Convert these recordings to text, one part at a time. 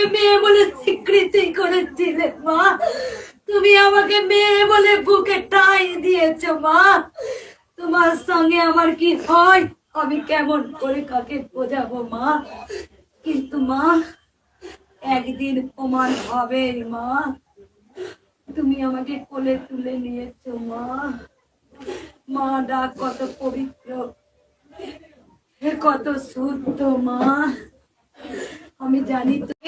আমাকে মেয়ে বলে স্বীকৃতি করেছিলে, মা। তুমি আমাকে মেয়ে বলে বুকে টাই দিয়েছ, মা। তোমার সঙ্গে আমার কি হয়? আমি কেমন করে কাকে বোঝাবো, মা? কিন্তু মা, একদিন প্রমাণ হবে মা। তুমি আমাকে কোলে তুলে নিয়েছো, মা। মা, ডাক কত পবিত্র কত শুদ্ধ, মা। আমি জানি তো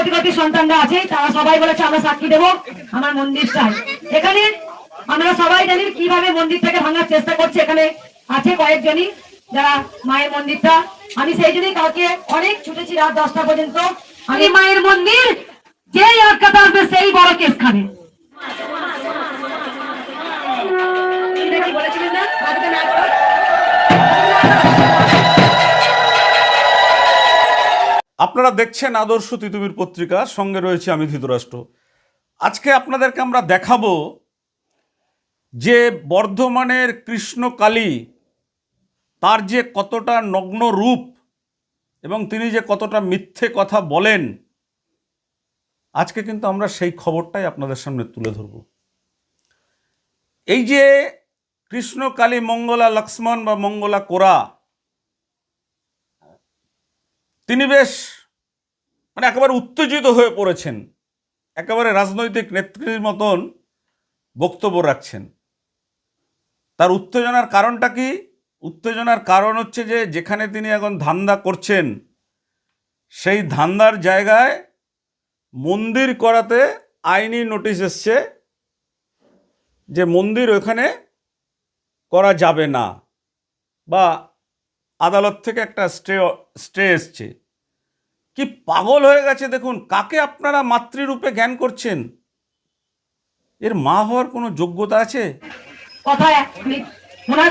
কোটি কোটি সন্তানরা আছে, তারা সবাই বলেছে, আমরা সাক্ষী দেবো, আমার মন্দির চাই। এখানে আমরা সবাই জানি কীভাবে মন্দিরটাকে ভাঙার চেষ্টা করছে। এখানে আছে কয়েকজনই যারা মায়ের মন্দিরটা। আমি সেই জন্যই কালকে অনেক ছুটেছি রাত দশটা পর্যন্ত। আমি মায়ের মন্দির, যেই আটকাতে আসবে সেই বড় কেস খাবে। বলেছিলেন না? আপনারা দেখছেন আদর্শ তিতুমির পত্রিকা, সঙ্গে রয়েছে আমি ধৃতরাষ্ট্র। আজকে আপনাদেরকে আমরা দেখাবো যে বর্ধমানের কৃষ্ণকালী, তার যে কতটা নগ্ন রূপ এবং তিনি যে কতটা মিথ্যে কথা বলেন, আজকে কিন্তু আমরা সেই খবরটাই আপনাদের সামনে তুলে ধরব। এই যে কৃষ্ণকালী মঙ্গলা লক্ষ্মণ বা মঙ্গলা কোরা, তিনি বেশ মানে একেবারে উত্তেজিত হয়ে পড়েছেন, একেবারে রাজনৈতিক নেত্রীর মতন বক্তব্য রাখছেন। তার উত্তেজনার কারণটা কি? উত্তেজনার কারণ হচ্ছে যে, যেখানে তিনি এখন ধান্দা করছেন, সেই ধান্দার জায়গায় মন্দির করাতে আইনি নোটিশ এসছে যে, মন্দির ওখানে করা যাবে না বা আদালত থেকে একটা স্টে স্টে এসছে। কি পাগল হয়ে গেছে দেখুন। কাকে আপনারা মাতৃরূপে জ্ঞান করছেন? এর মা হওয়ার কোনো যোগ্যতা আছে? কথা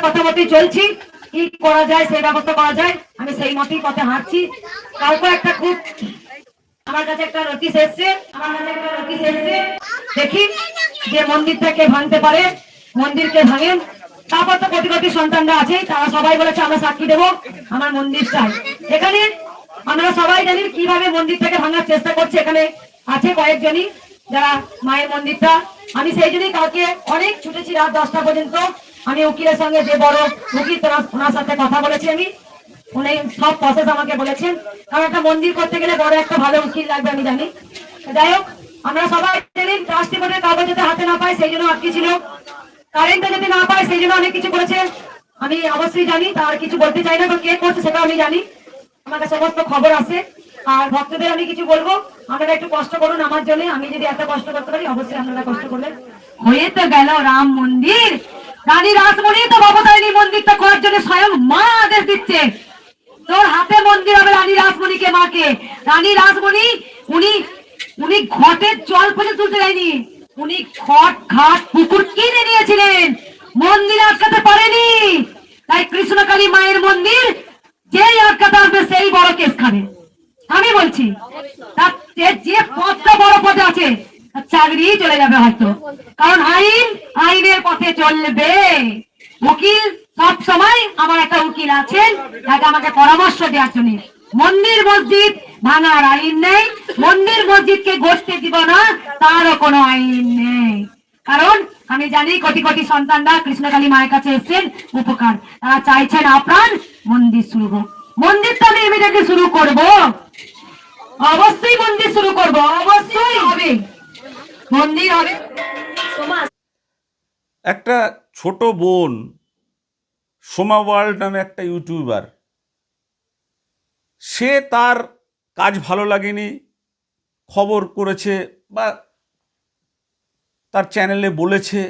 কথা মতোই চলছি। কি করা যায়, সেই করা যায়, আমি সেই মতেই একটা আমার কাছে একটা দেখি যে মন্দিরটাকে ভাঙতে পারে মন্দিরকে ভাঙেন তারপর তো কোটি কোটি সন্তানরা আছে তারা সবাই বলেছে, আমরা সাক্ষী দেবো, আমার মন্দির চাই এখানে আমরা সবাই জানি কীভাবে মন্দিরটাকে ভাঙার চেষ্টা করছে এখানে। আছে কয়েকজনই যারা মায়ের মন্দিরটা। আমি সেই জন্যই কালকে অনেক ছুটেছি রাত দশটা পর্যন্ত। আমি উকিলের সঙ্গে যে বড় উকিল ওনার সাথে কথা বলেছি আমি। উনি সব প্রসেস আমাকে বলেছেন। কারণ একটা মন্দির করতে গেলে বড় একটা ভালো উকিল লাগবে, আমি জানি। যাই হোক, আমরা সবাই জানি ট্রাস্টি বোর্ডের কাগজ যাতে হাতে না পাই সেই জন্য আটকে ছিল। কারেন্টটা যদি না পাই সেই জন্য অনেক কিছু করেছে। আমি অবশ্যই জানি, তার কিছু বলতে চাই না কে করছে সেটা আমি জানি। আমার কাছে সমস্ত খবর আছে। আর ভক্তদের আমি কিছু বলব। আপনারা একটু কষ্ট করুন আমার জন্য। আমি যদি এত কষ্ট করতে পারি, অবশ্যই আপনারা কষ্ট করবেন। হয়ে তো গেল রাম মন্দির। রানী রাসমণি তো ভবতারিণী মন্দিরটা করার জন্য স্বয়ং মা আদেশ দিচ্ছে। তোর হাতে মন্দির হবে রানী রাসমণিকে মাকে। রানী রাসমণি, উনি উনি ঘটের জল পর্যন্ত তুলতে যায়নি। উনি খট ঘাট পুকুর কিনে নিয়েছিলেন মন্দির আটকাতে পারেনি তাই কৃষ্ণকালী মায়ের মন্দির যেই আটকাতে আসবে কেস খাবে আমি বলছি যে- পদটা বড় পদে আছে চাকরি চলে যাবে হয়তো। কারণ আইন, আইনের পথে চলবে। উকিল সব সময় আমার একটা উকিল আছেন, তাকে আমাকে পরামর্শ দেওয়ার জন্য। মন্দির মসজিদ ভাঙার আইন নেই, মন্দির মসজিদকে গড়তে দিব না, তারও কোনো আইন নেই। কারণ আমি জানি কোটি কোটি সন্তানরা কৃষ্ণকালী মায়ের কাছে এসেছেন, উপকার। তারা চাইছেন আপ্রাণ মন্দির শুরু হোক। মন্দিরটা আমি ইমিডিয়েটলি শুরু করব। অবশ্যই মন্দির শুরু করব, অবশ্যই। হবে মন্দির হবে। একটা ছোট বোন, সোমা ওয়ার্ল্ড নামে একটা ইউটিউবার। সে তার কাজ ভালো লাগেনি, খবর করেছে বা তার চ্যানেলে বলেছে।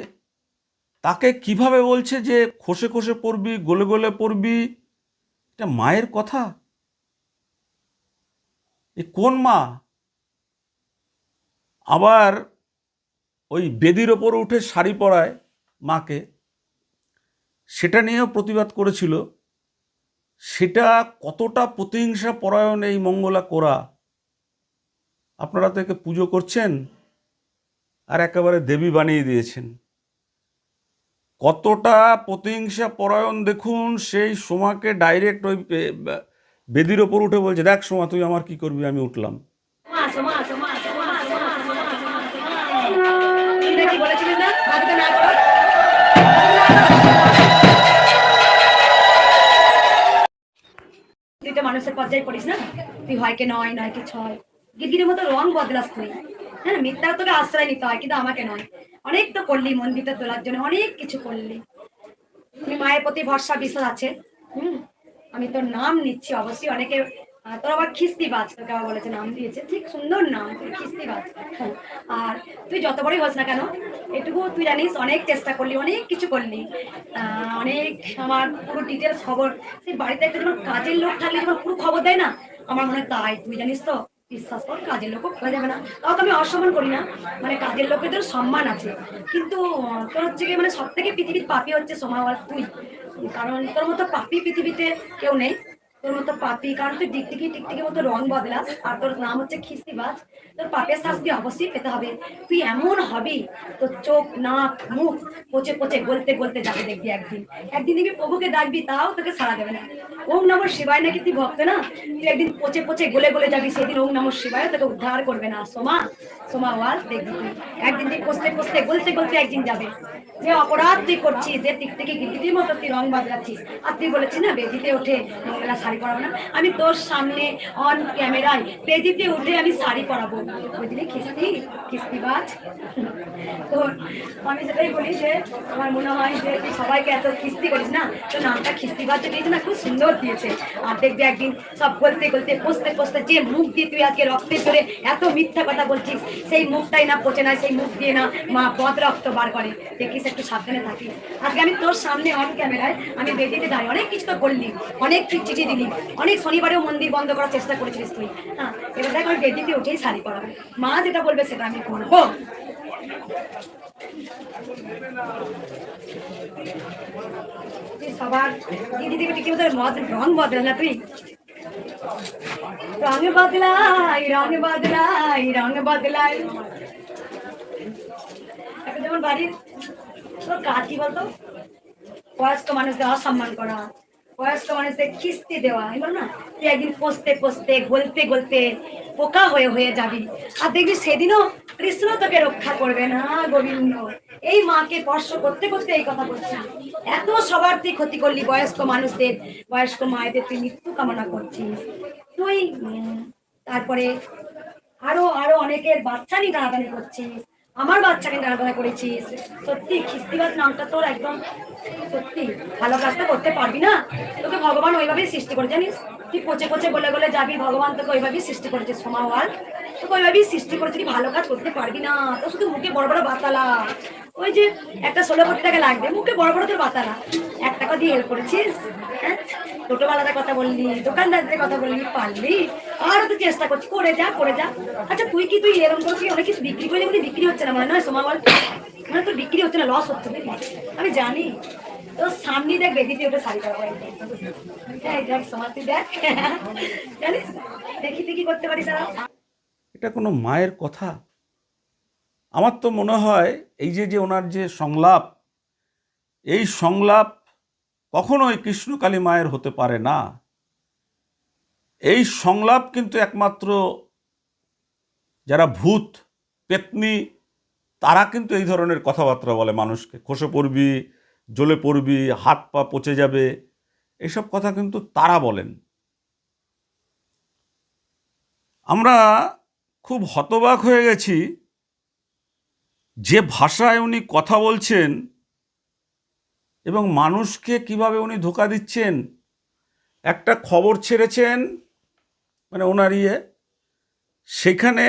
তাকে কীভাবে বলছে যে খসে খসে পড়বি, গলে গলে পড়বি? এটা মায়ের কথা? এ কোন মা? আবার ওই বেদির ওপর উঠে শাড়ি পরায় মাকে, সেটা নিয়েও প্রতিবাদ করেছিল। সেটা কতটা প্রতিহিংসা পরায়ণ এই মঙ্গলা করা? আপনারা তো একে পুজো করছেন আর একেবারে দেবী বানিয়ে দিয়েছেন। কতটা প্রতিহিংসা পরায়ণ দেখুন, সেই সোমাকে ডাইরেক্ট ওই বেদির ওপর উঠে বলছে, দেখ সোমা, তুই আমার কি করবি? আমি উঠলাম। তুই মানুষের পর্যায়ে পড়িস না? তুই হয় কে নয় নয় কে ছয়। গিরগিরের মতো রং বদলাস তুই। হ্যাঁ মিথ্যা তোকে আশ্রয় নিতে হয়, কিন্তু আমাকে নয়। অনেক তো করলি মন্দিরটা তোলার জন্য অনেক কিছু করলি। তুমি মায়ের প্রতি ভরসা বিশ্বাস আছে? হুম? আমি তোর নাম নিচ্ছি অবশ্যই অনেকে তোর আবার খিস্তি বাজ তোকে আবার বলেছে নাম দিয়েছে। ঠিক সুন্দর নাম তুই খিস্তি বাজ। হ্যাঁ, আর তুই যত বড়ই হোস না কেন এটুকু তুই জানিস অনেক চেষ্টা করলি অনেক কিছু করলি। অনেক আমার পুরো ডিটেলস খবর সেই বাড়িতে একটা যেমন কাজের লোক থাকলে যেমন পুরো খবর দেয় না? আমার মনে হয় তাই তুই জানিস তো? বিশ্বাস কর, কাজের লোকও খোলা যাবে না। তাও তো আমি অসম্মান করি না। মানে কাজের লোকেদের সম্মান আছে। কিন্তু তোর হচ্ছে কি মানে সব থেকে পৃথিবীর পাপি হচ্ছে সমাওয়ার তুই। কারণ তোর মতো পাপি পৃথিবীতে কেউ নেই। তোর মতো পাপি, কারণ তুই টিকটিকি টিকটিকি মতো রং বদলাস, আর তোর নাম হচ্ছে খিস্তিবাজ। তোর পাপের শাস্তি অবশ্যই পেতে হবে। তুই এমন হবি, তোর চোখ, নাক, মুখ পচে পচে গলতে গলতে যাবে দেখবি একদিন। একদিন দেখবি প্রভুকে ডাকবি, তাও তোকে সারা দেবে না। ওম নম শিবায় নাকি তুই ভক্ত না? তুই একদিন পচে পচে গলে গলে যাবি, সেদিন ওম নম শিবায় তোকে উদ্ধার করবে না। সোমা সোমা ওয়াল, দেখবি তুই। একদিন তুই কষতে কষতে, গলতে গলতে একদিন যাবে। যে অপরাধ তুই করছিস, যে টিক থেকে গিটির মতো তুই রং বদলাচ্ছিস, আর তুই বলেছিস না, বেদিতে ওঠে মঙ্গলা শাড়ি পরাবো না। আমি তোর সামনে অন ক্যামেরায় বেদিতে উঠে আমি শাড়ি পরাবো। বুঝলি? খিস্তি? খিস্তিবাজ? তো আমি সেটাই বলি যে, আমার মনে হয় যে তুই সবাইকে এত খিস্তি করিস না, তো নামটা খিস্তিবাজ যে দিয়েছে না, খুব সুন্দর দিয়েছে। আর দেখবি একদিন সব গলতে গলতে পচতে পচতে যে মুখ দিয়ে তুই আজকে রক্তে চড়ে এত মিথ্যা কথা বলছিস, সেই মুখটাই না পচে না, সেই মুখ দিয়ে না মা বদ রক্ত বার করে। দেখিস একটু সাবধানে থাকিস। আজকে আমি তোর সামনে অন ক্যামেরায় আমি বেদিতে দাঁড়িয়ে অনেক কিছু তো করলি অনেক তুই চিঠি দিলি। অনেক শনিবারেও মন্দির বন্ধ করার চেষ্টা করেছিলিস তুই। হ্যাঁ এবার দেখ আমি বেদিতে উঠেই শাড়ি পরাবো মা যেটা বলবে সেটা আমি করব। কাজ কি বলতো? বয়স্ক মানুষদের অসম্মান করা। বয়স্ক মানুষদের খিস্তি দেওয়া বল না তুই একদিন কষতে কষতে গলতে গলতে পোকা হয়ে হয়ে যাবি। আর দেখবি সেদিনও কৃষ্ণ তোকে রক্ষা করবে না, গোবিন্দ। এই মাকে স্পর্শ করতে করতে এই কথা বলছি এত সবার তুই ক্ষতি করলি বয়স্ক মানুষদের, বয়স্ক মায়েদের তুই মৃত্যু কামনা করছিস। তুই তারপরে আরও আরও অনেকের বাচ্চা নিয়ে টানাটানি করছিস। আমার বাচ্চাকে টানাটানা করেছিস? সত্যি খিস্তিবাদ নামটা তোর একদম সত্যি ভালো কাজটা করতে পারবি না? তোকে ভগবান ওইভাবেই সৃষ্টি করে জানিস? তুই পচে পচে বলে গলে যাবি, ভগবান তোকে ওইভাবেই সৃষ্টি করেছে, সোমা ওয়াল। তোকে ওইভাবেই সৃষ্টি করেছে, তুই ভালো কাজ করতে পারবি না। তো শুধু মুখে বড় বড় বাতালা। ওই যে একটা ষোলো কোটি টাকা লাগবে, মুখে বড় বড় তোর বাতালা। এক টাকা দিয়ে হেল্প করেছিস? হ্যাঁ? টোটোওয়ালাদের কথা বললি, দোকানদারদের কথা বললি, পারলি? আরও তো চেষ্টা করছি, করে যা করে যা। আচ্ছা তুই কি তুই এরকম করে তুই অনেক কিছু বিক্রি করে বলি বিক্রি হচ্ছে না? মনে নয় সোমা বল। মানে তোর বিক্রি হচ্ছে না লস হচ্ছে আমি জানি। তোর সামনে দেখ বেদিতে ওটা শাড়ি দেখ দেখ সোমা দেখ। জানিস? দেখি কি করতে পারিস এটা কোনো মায়ের কথা? আমার তো মনে হয় এই যে যে ওনার যে সংলাপ, এই সংলাপ কখনোই কৃষ্ণকালী মায়ের হতে পারে না। এই সংলাপ কিন্তু একমাত্র যারা ভূত, পেতনি, তারা কিন্তু এই ধরনের কথাবার্তা বলে মানুষকে। খসে পড়বি, জ্বলে পড়বি, হাত পা পচে যাবে, এসব কথা কিন্তু তারা বলেন। আমরা খুব হতবাক হয়ে গেছি যে ভাষায় উনি কথা বলছেন এবং মানুষকে কীভাবে উনি ধোকা দিচ্ছেন। একটা খবর ছেড়েছেন মানে ওনার ইয়ে সেখানে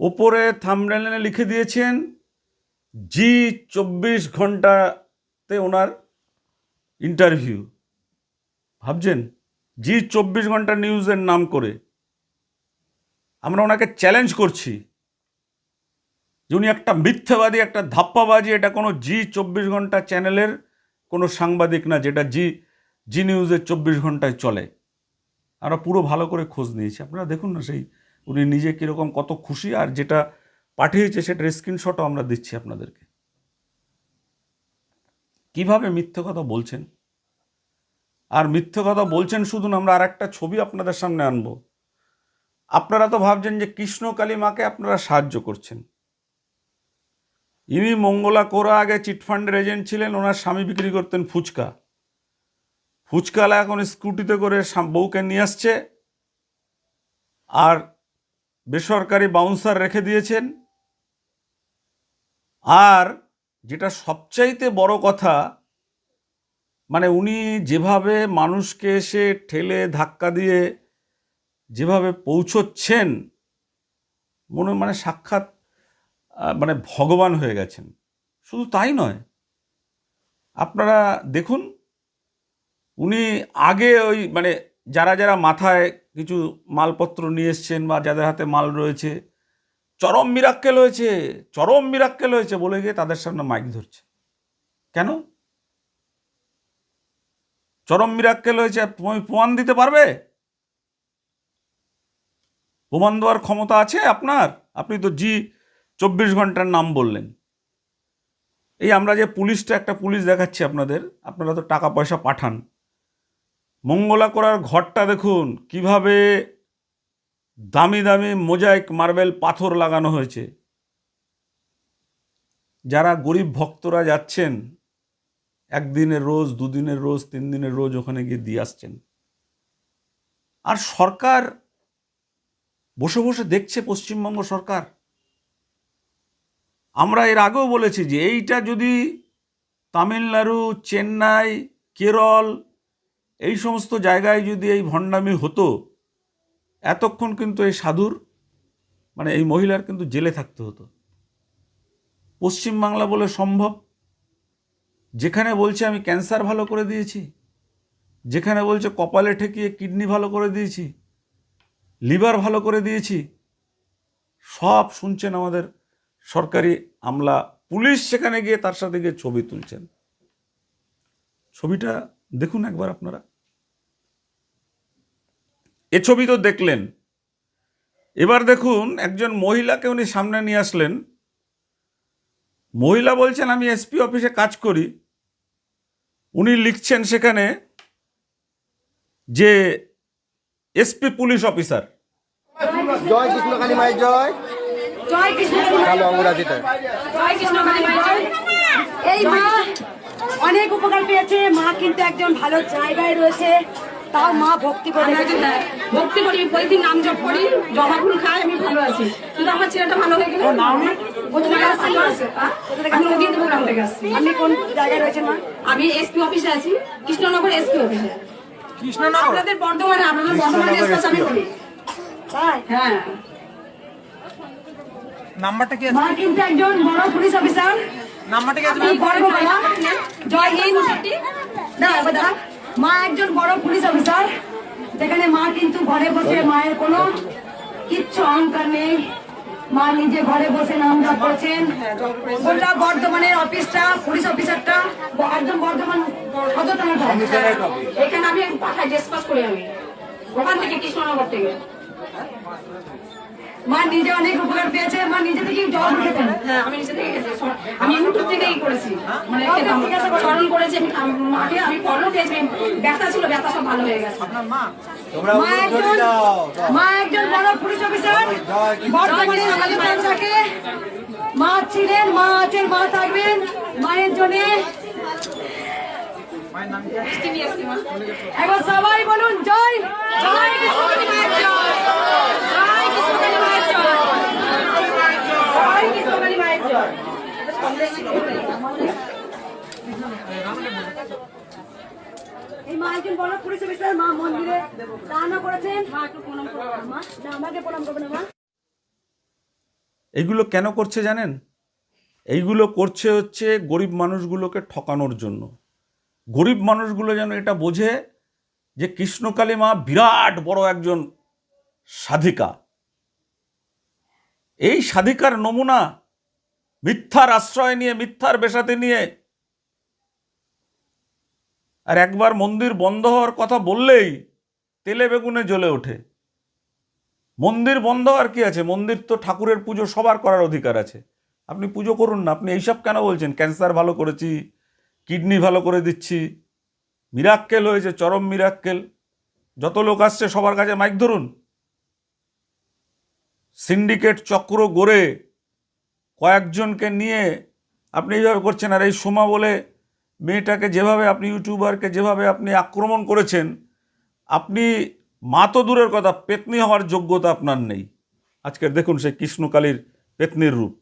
ওপরে থামনেলে লিখে দিয়েছেন, জি চব্বিশ ঘন্টাতে ওনার ইন্টারভিউ। ভাবছেন? জি চব্বিশ ঘণ্টা নিউজের নাম করে। আমরা ওনাকে চ্যালেঞ্জ করছি যে উনি একটা মিথ্যাবাদী, একটা ধাপ্পাবাজি, এটা কোনো জি চব্বিশ ঘণ্টা চ্যানেলের কোনো সাংবাদিক না, যেটা জি জি নিউজের চব্বিশ ঘন্টায় চলে। আমরা পুরো ভালো করে খোঁজ নিয়েছি। আপনারা দেখুন না সেই উনি নিজে কীরকম কত খুশি আর যেটা পাঠিয়েছে সেটার স্ক্রিনশটও আমরা দিচ্ছি আপনাদেরকে। কীভাবে মিথ্যে কথা বলছেন? আর মিথ্যে কথা বলছেন শুধু আমরা আর একটা ছবি আপনাদের সামনে আনব। আপনারা তো ভাবছেন যে কৃষ্ণকালী মাকে আপনারা সাহায্য করছেন। ইনি মঙ্গলা কোরা আগে চিটফান্ডের এজেন্ট ছিলেন, ওনার স্বামী বিক্রি করতেন ফুচকা। ফুচকালা এখন স্কুটিতে করে বউকে নিয়ে আসছে আর বেসরকারি বাউন্সার রেখে দিয়েছেন। আর যেটা সবচাইতে বড় কথা মানে উনি যেভাবে মানুষকে এসে ঠেলে ধাক্কা দিয়ে যেভাবে পৌঁছচ্ছেন, মনে মানে সাক্ষাৎ মানে ভগবান হয়ে গেছেন। শুধু তাই নয়, আপনারা দেখুন উনি আগে ওই মানে যারা যারা মাথায় কিছু মালপত্র নিয়ে এসছেন বা যাদের হাতে মাল রয়েছে, চরম মিরাক্কেল হয়েছে, চরম মিরাক্কেল হয়েছে বলে গিয়ে তাদের সামনে মাইক ধরছে। কেন? চরম মিরাক্কেল হয়েছে তুমি প্রমাণ দিতে পারবে? প্রমাণ দেওয়ার ক্ষমতা আছে আপনার? আপনি তো জি চব্বিশ ঘণ্টার নাম বললেন। এই আমরা যে পুলিশটা, একটা পুলিশ দেখাচ্ছি আপনাদের, আপনারা তো টাকা পয়সা পাঠান। মঙ্গলা করার ঘরটা দেখুন, কীভাবে দামি দামি মোজাইক মার্বেল পাথর লাগানো হয়েছে। যারা গরিব ভক্তরা যাচ্ছেন, একদিনের রোজ, দুদিনের রোজ তিন দিনের রোজ ওখানে গিয়ে দিয়ে আসছেন। আর সরকার বসে বসে দেখছে পশ্চিমবঙ্গ সরকার। আমরা এর আগেও বলেছি যে এইটা যদি তামিলনাড়ু, চেন্নাই, কেরল এই সমস্ত জায়গায় যদি এই ভণ্ডামি হতো, এতক্ষণ কিন্তু এই সাধুর মানে এই মহিলার কিন্তু জেলে থাকতে হতো। পশ্চিমবাংলা বলে সম্ভব। যেখানে বলছে আমি ক্যান্সার ভালো করে দিয়েছি, যেখানে বলছে কপালে ঠেকিয়ে কিডনি ভালো করে দিয়েছি, লিভার ভালো করে দিয়েছি, সব শুনছেন আমাদের সরকারি আমলা পুলিশ সেখানে গিয়ে তার সাথে গিয়ে ছবি তুলছেন। ছবিটা দেখুন একবার আপনারা। এ ছবি তো দেখলেন। এবার দেখুন একজন মহিলাকে উনি সামনে নিয়ে আসলেন। মহিলা বলছেন আমি এসপি অফিসে কাজ করি। উনি লিখছেন সেখানে যে এসপি পুলিশ অফিসার। জয় কৃষ্ণ কালী মায়ের জয়। জয় কৃষ্ণ কালো অঙ্গরাজিটা জয় কৃষ্ণ কালী মায়ের জয়। এই মা অনেক উপকার পেয়েছে। মা কিন্তু একজন ভালো জায়গায় রয়েছে। তাও মা ভক্তি করে ভক্তি করি প্রতিদিন নাম জপ করি জবা ফুল খাই আমি ভালো আছি। কিন্তু আমার ছেলেটা ভালো হয়ে গেলে? আমি কোন জায়গায় রয়েছেন মা? আমি এসপি অফিসে আছি কৃষ্ণনগর এসপি অফিসে আপনাদের বর্ধমানে আপনাদের বর্ধমানে এসপি আমি করি। তাই? হ্যাঁ। নাম্বারটা কি মা কিন্তু একজন বড় পুলিশ অফিসার। নাম্বারটা কি আছে গর্ব করা জয় হিন্দ। না এবার দাঁড়া। মা একজন বড় পুলিশ অফিসার যেখানে মা কিন্তু ঘরে বসে মায়ের কোনো কিচ্ছু অহংকার নেই। মা নিজে ঘরে বসে নাম জপ করছেন। গোটা বর্ধমানের অফিসটা পুলিশ অফিসারটা একদম বর্ধমান কত টাকা এখানে আমি পাঠাই ডিসকাস করি আমি। ওখান থেকে কৃষ্ণনগর থেকে। মা নিজে অনেক উপকার পেয়েছে মা নিজে থেকে জব খেতেন হ্যাঁ। আমি নিজে থেকে গেছি আমি ইউটিউব থেকেই করেছি। মানে স্মরণ করেছি আমি মাকে আমি ফলো খেয়েছি ব্যথা ছিল ব্যথা সব ভালো হয়ে গেছে। মা? একজন মা একজন বড় পুলিশ অফিসার। বর্তমানে আমাদের বাচ্চাকে মা ছিলেন মা আছেন মা থাকবেন। মায়ের জন্য একবার সবাই বলুন জয় জয় জয়। এই মা একজন মা মন্দিরে করেছেন। মা, একটু প্রণাম করবেন মা আমাকে প্রণাম করবেন মা। এইগুলো কেন করছে জানেন? এইগুলো করছে হচ্ছে গরিব মানুষগুলোকে ঠকানোর জন্য। গরিব মানুষগুলো যেন এটা বোঝে যে কৃষ্ণকালী মা বিরাট বড় একজন সাধিকা। এই সাধিকার নমুনা, মিথ্যার আশ্রয় নিয়ে, মিথ্যার বেশাতে নিয়ে। আর একবার মন্দির বন্ধ হওয়ার কথা বললেই তেলে বেগুনে জ্বলে ওঠে। মন্দির বন্ধ আর কি আছে? মন্দির তো ঠাকুরের পুজো সবার করার অধিকার আছে। আপনি পুজো করুন না, আপনি এইসব কেন বলছেন? ক্যান্সার ভালো করেছি, কিডনি ভালো করে দিচ্ছি, মিরাক্কেল হয়েছে, চরম মিরাক্কেল। যত লোক আসছে সবার কাছে মাইক ধরুন। সিন্ডিকেট চক্র গড়ে কয়েকজনকে নিয়ে আপনি এইভাবে করছেন। আর এই সোমা বলে মেয়েটাকে যেভাবে আপনি ইউটিউবারকে যেভাবে আপনি আক্রমণ করেছেন, আপনি মা তো দূরের কথা, পেতনি হওয়ার যোগ্যতা আপনার নেই। আজকের দেখুন সেই কৃষ্ণকালীর পেতনির রূপ।